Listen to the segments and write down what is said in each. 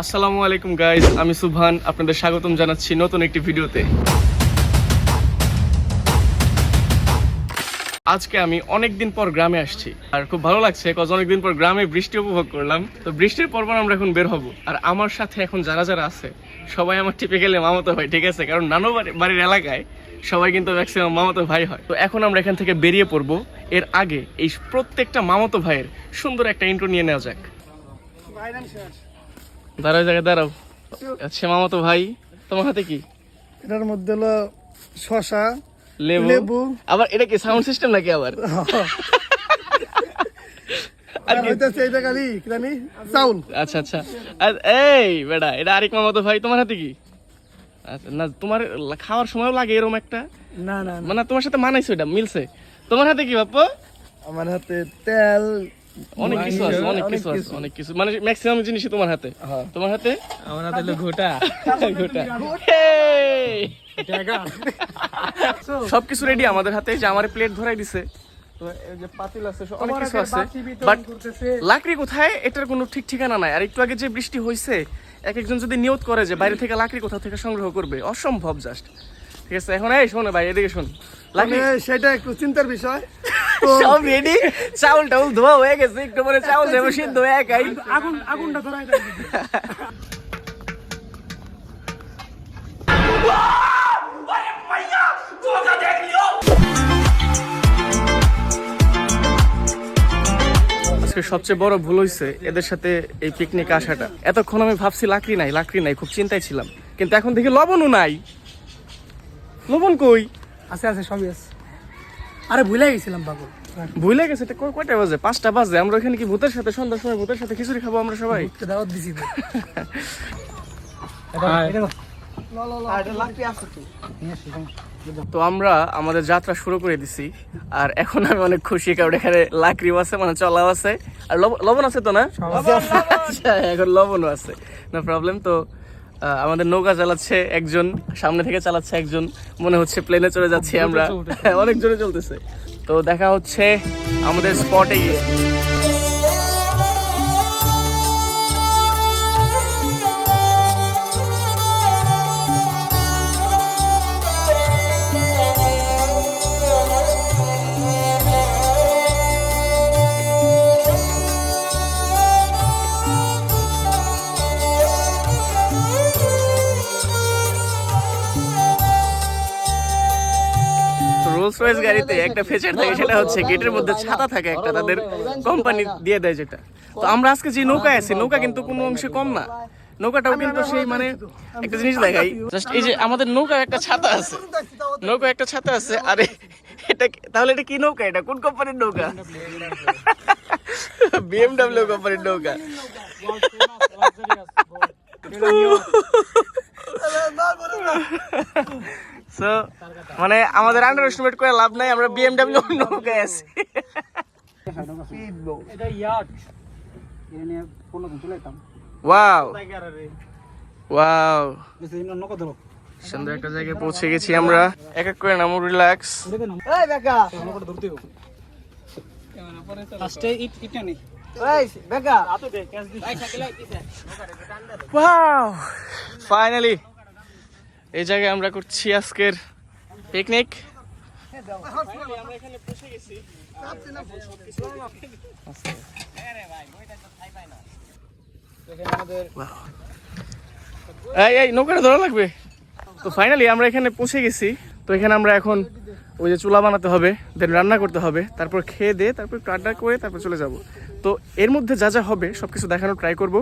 আসসালামু আলাইকুম গাইজ আমি সুভান, আপনাদের স্বাগতম জানাচ্ছি নতুন একটি ভিডিওতে। আজকে আমি অনেক দিন পর গ্রামে আসছি। আর খুব ভালো লাগছে কজ অনেকদিন পর গ্রামে বৃষ্টি উপভোগ করলাম। তো বৃষ্টির পর পর আমরা এখন বের হব। আর আমার সাথে এখন যারা যারা আছে, সবাই আমার টিপে গেলে মামাতো ভাই, ঠিক আছে? কারণ নানু বাড়ি- বাড়ির এলাকায় সবাই কিন্তু ম্যাক্সিমাম মামাতো ভাই হয়। তো এখন আমরা এখান থেকে বেরিয়ে পড়ব। এর আগে এই প্রত্যেকটা মামাতো ভাইয়ের সুন্দর একটা ইন্ট্রো নিয়ে নেওয়া যাক। দাঁড়াও জায়গায় দাঁড়াও। আচ্ছা মামাতো ভাই তোমার হাতে কি? এটার মধ্যে হলো শশা লেবু। লেবু। আবার এটা কি সাউন্ড সিস্টেম নাকি আবার? চাউল। আচ্ছা আচ্ছা। এই বেটা এটা আরেক মামাতো ভাই তোমার হাতে কি? আচ্ছা না তোমার খাওয়ার সময়ও লাগে এরকম একটা? না না না। মানে তোমার সাথে মানাইছো এটা মিলছে। তোমার হাতে কি বাপ্পা? আমার হাতে তেল অনেক কিছু আছে অনেক কিছু আছে অনেক কিছু। মানে ম্যাক্সিমাম জিনিসই তোমার হাতে। হ্যাঁ। তোমার হাতে? আমার হাতে হলো ঘোটা! সবকিছু রেডি আমাদের হাতে যে আমার প্লেট ধরাই দিছে। লাকড়ি কোথায়? এটার কোনো ঠিক ঠিকানা নাই। আর একটু আগে যে বৃষ্টি হয়েছে এক একজন যদি নিয়ত করে যে বাইরে থেকে লাকড়ি কোথা থেকে সংগ্রহ করবে অসম্ভব জাস্ট ঠিক আছে এখন এই শোনো ভাই এদিকে শোন। লাকড়ি সেটা একটু চিন্তার বিষয়। সব রেডি চাউল টাউল ধোয়া হয়ে গেছে একটু পরে চাউল যাব সিদ্ধ হয়ে একাই আগুন আগুনটা ধরাই আজকে সবচেয়ে বড় ভুল হয়েছে এদের সাথে এই পিকনিক আসাটা। এতক্ষণ আমি ভাবছি লাকড়ি নাই লাকড়ি নাই খুব চিন্তায় ছিলাম। কিন্তু এখন দেখি লবণও নাই। লবণ কই? আছে আছে সবই আছে। আরে ভুলে গেছিলাম পাগল। ভুলে গেছে এটা কয়টা বাজে? পাঁচটা বাজে আমরা এখানে কি ভূতের সাথে সন্ধ্যার সময় ভূতের সাথে খিচুড়ি খাব আমরা সবাই? তো দাওয়াত দিছি তো। তো আমরা আমাদের যাত্রা শুরু করে দিছি আর এখন আমি অনেক খুশি কারণ এখানে লাকড়িও আছে মানে চলাও আছে। আর লবণ আছে তো না? আচ্ছা এখন লবণও আছে নো প্রবলেম তো আমাদের নৌকা চালাচ্ছে একজন সামনে থেকে চালাচ্ছে একজন। মনে হচ্ছে প্লেনে চলে যাচ্ছি আমরা। অনেক জোরে চলতেছে। তো দেখা হচ্ছে আমাদের স্পটে গিয়ে। রোলস গাড়িতে একটা ফিচার থাকে সেটা হচ্ছে গেটের মধ্যে ছাতা থাকে একটা তাদের কোম্পানি দিয়ে দেয় যেটা। তো আমরা আজকে যে নৌকায় আছি নৌকা কিন্তু কোনো অংশে কম না। নৌকাটাও কিন্তু সেই মানে একটা জিনিস দেখাই জাস্ট এই যে আমাদের নৌকার একটা ছাতা আছে। নৌকা একটা ছাতা আছে আরে এটা তাহলে এটা কি নৌকা? এটা কোন কোম্পানির নৌকা? বিএমডব্লিউ কোম্পানির নৌকা। সো মানে আমাদের আন্ডার এস্টিমেট করে লাভ নাই আমরা বিএমডব্লিউ আছি। ওয়াও ওয়াও অন্য সুন্দর একটা জায়গায় পৌঁছে গেছি আমরা। এক এক করে নামো রিল্যাক্স ফাইনালি এই জায়গায় আমরা করছি আজকের পিকনিক এই এই, নৌকাটা ধরা লাগবে। তো ফাইনালি আমরা এখানে পৌঁছে গেছি। তো এখানে আমরা এখন ওই যে চুলা বানাতে হবে দেন রান্না করতে হবে, তারপর খেয়ে দিয়ে তারপর একটু করে তারপর চলে যাব। তো এর মধ্যে যা যা হবে, সবকিছু দেখানোর ট্রাই করব।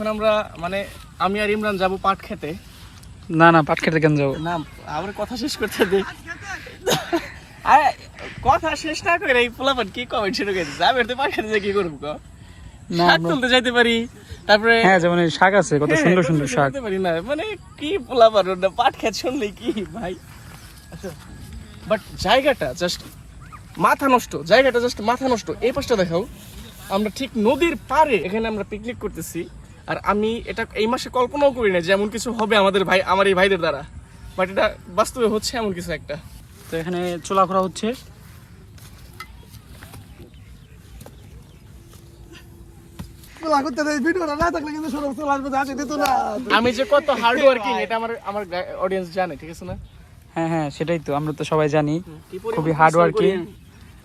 এখন আমরা মানে আমি আর ইমরান যাব পাট খেতে। না না পাট খেতে কেন যাব? না আমার কথা শেষ করতে দে। আরে কথা শেষ না করে এই পোলাপান কি কমেন্ট শুরু করে দিচ্ছে আমি তো পাট খেতে কি করব ক না, শাক তুলতে যাইতে পারি। তারপরে হ্যাঁ যেমন শাক আছে কত হ্যাঁ, সুন্দর সুন্দর শাক। পারি না। মানে কি পোলাপান ওটা? পাট খেত শুনলে কি ভাই? আচ্ছা বাট জায়গাটা জাস্ট মাথা নষ্ট জায়গাটা জাস্ট মাথা নষ্ট। এই পাশটা দেখাও। আমরা ঠিক নদীর পাড়ে এখানে আমরা পিকনিক করতেছি। আর আমি এটা এই মাসে কল্পনাও করি না যে এমন কিছু হবে আমাদের ভাই আমার এই ভাইদের দ্বারা। বাট এটা বাস্তবে হচ্ছে এমন কিছু একটা। তো এখানে চোলা করা হচ্ছে। আমি যে কত হার্ড ওয়ার্কিং এটা আমার আমার অডিয়েন্স জানে ঠিক আছে না? হ্যাঁ হ্যাঁ সেটাই তো আমরা তো সবাই জানি খুবই working। করি।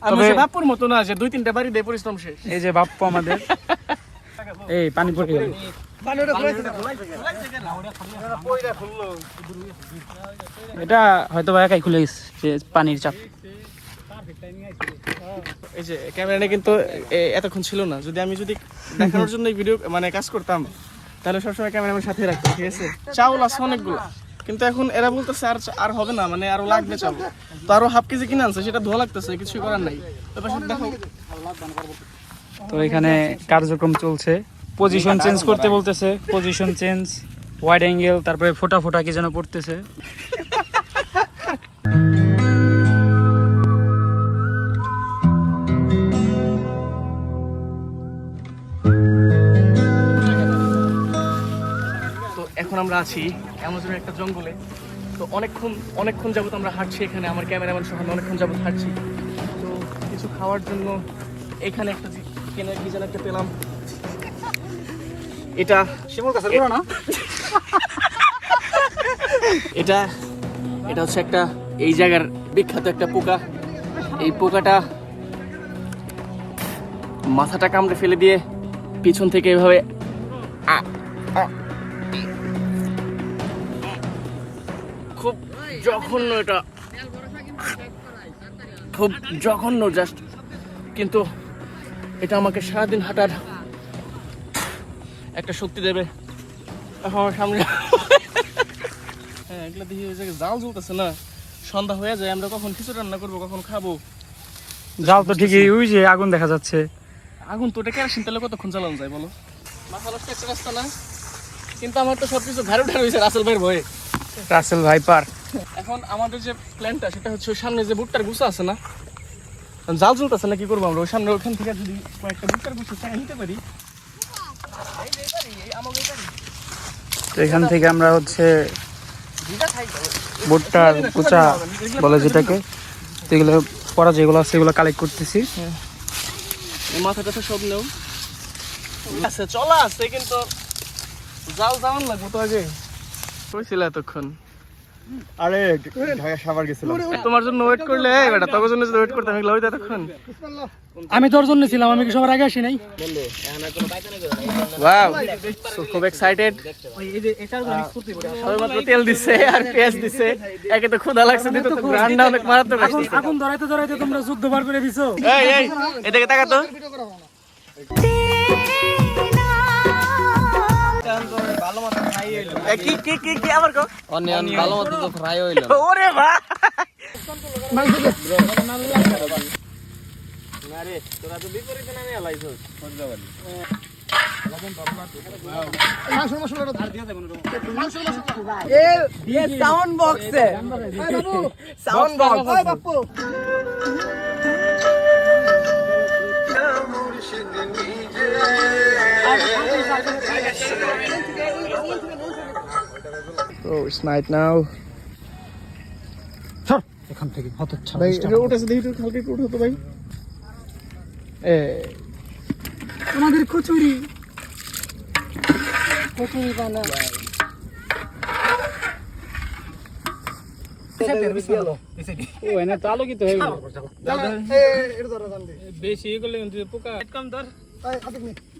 আমি সে মতো না যে দুই তিনটা বাড়ি দিয়ে পরিশ্রম শেষ। এই যে বাপ্পু আমাদের। এই পানি পড়ে গেল। এটা হয়তো বা একাই খুলে গেছে যে পানির চাপ। এই যে ক্যামেরাটা কিন্তু এতক্ষণ ছিল না। যদি আমি যদি দেখানোর জন্য ভিডিও মানে কাজ করতাম তাহলে সবসময় ক্যামেরা আমার সাথে রাখতাম ঠিক আছে? চাউল আছে অনেকগুলো। কিন্তু এখন এরা বলতেছে আর আর হবে না মানে আরও লাগবে চাউল। তো আরও হাফ কেজি কিনে আনছে সেটা ধোয়া লাগতেছে কিছু করার নাই। তো এখানে কার্যক্রম চলছে। পজিশন চেঞ্জ করতে বলতেছে। পজিশন চেঞ্জ ওয়াইড অ্যাঙ্গেল তারপরে ফোটা ফোটা কি যেন পড়তেছে। তো এখন আমরা আছি অ্যামাজনের একটা জঙ্গলে। তো অনেকক্ষণ অনেকক্ষণ যাবত আমরা হাঁটছি এখানে আমার ক্যামেরাম্যান সহ অনেকক্ষণ যাবত হাঁটছি। তো কিছু খাওয়ার জন্য এখানে একটা কেনার কেনা কি যেন একটা পেলাম। এটা শিমুল গাছের গুঁড়ো না। এটা এটা হচ্ছে একটা এই জায়গার বিখ্যাত একটা পোকা। এই পোকাটা মাথাটা কামড়ে ফেলে দিয়ে পিছন থেকে এভাবে খুব জঘন্য এটা। খুব জঘন্য জাস্ট কিন্তু এটা আমাকে সারাদিন হাঁটার একটা শক্তি দেবে। এখন আমার সামনে হ্যাঁ এগুলো দেখি ওই জায়গায় জাল জ্বলতেছে না। সন্ধ্যা হয়ে যায় আমরা কখন খিচুড়ি রান্না করব কখন খাব? জাল তো ঠিকই ওই যে আগুন দেখা যাচ্ছে। আগুন তো ওটা কেরাসিন তেলে কতক্ষণ চালানো যায় বলো? মাথা নষ্ট একটা রাস্তা না? কিন্তু আমার তো সবকিছু ঘাড়ে উঠে রয়েছে রাসেল ভাইয়ের ভয়ে। Russell viper. এখন আমাদের যে প্ল্যানটা সেটা হচ্ছে ওই সামনে যে ভুট্টার গুছা আছে না? জাল জ্বলতেছে না কি করব আমরা? ওই সামনে ওখান থেকে যদি কয়েকটা ভুট্টার গুছা চাই নিতে পারি এই যে এই বাড়ি, এই আমাদের এই বাড়ি। তো এখান থেকে আমরা হচ্ছে ভুট্টার কুচা বলে যেটাকে এগুলো পড়া যেগুলো আছে সেগুলো কালেক্ট করতেছি। মাথা টাথা সব নেও। আছে, চলা আছে কিন্তু জাল যাওয়ান লাগবো তো আগে। কইছিল এতক্ষণ? আরে ঢাকা সাবার গেছিলাম। তোমার জন্য ওয়েট করলে এই বেটা তোর জন্য ওয়েট করতে আমি এতক্ষণ। আমি তোর জন্য ছিলাম আমি কি সবার আগে আসি নাই? ওয়াও সো খুব এক্সাইটেড সবেমাত্র তেল দিছে আর পেঁয়াজ দিছে। একে তো ক্ষুধা লাগছে দিতে তো রান্না অনেক মারাত্মক আসছে আগুন ধরাইতে ধরাইতে তোমরা যুদ্ধ বার করে দিছো। এই এই এদিকে তাকা তো কি কি কি কি আবার কো অনিয়ন ভালো মতো তো ফ্রাই হইল ওরে box Oh, it's night now. এখান থেকে হতচ্ছা ভাই এটা উঠেছে দেখি তো হালকা একটু উঠো তো ভাই। এ তোমাদের কচুরি। হয়ে গেল। বেশি কিন্তু পোকা। কম ধর।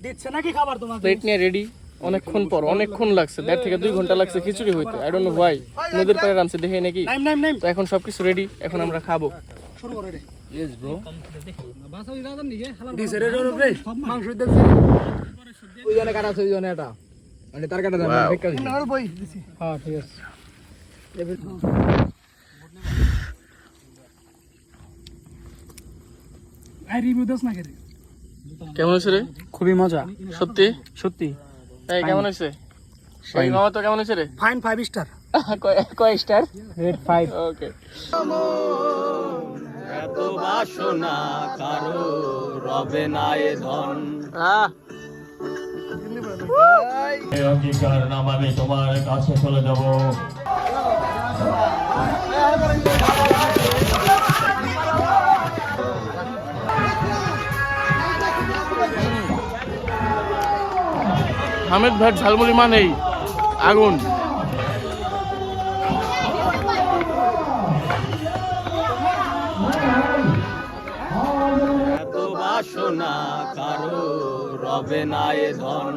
দিচ্ছে নাকি খাবার তোমার প্লেট নিয়ে রেডি অনেকক্ষণ পর অনেকক্ষণ লাগছে দেড় থেকে দুই ঘণ্টা লাগছে খিচুড়ি হইতে। আই ডোন্ট নো ভাই নদীর পাড়ে রামছে দেখে নাকি। তো এখন সবকিছু রেডি এখন আমরা খাব। মানে হ্যাঁ ঠিক আছে। আই রিভিউ দাস না করে কেমন রে? খুবই মজা। সত্যি? সত্যি। এই কেমন হয়েছে? সেই মামা তো কেমন হয়েছে রে? ফাইন ফাইভ স্টার কয়- কয় স্টার রেড ফাইভ ওকে এত বাসনা কারও রবে না এ ধন অঙ্গীকার নাম আমি তোমার কাছে চলে যাব। হামিদ ভাই ঝালমুড়ি মানেই আগুন। এত বাসনা কারও রবে না এ ধন।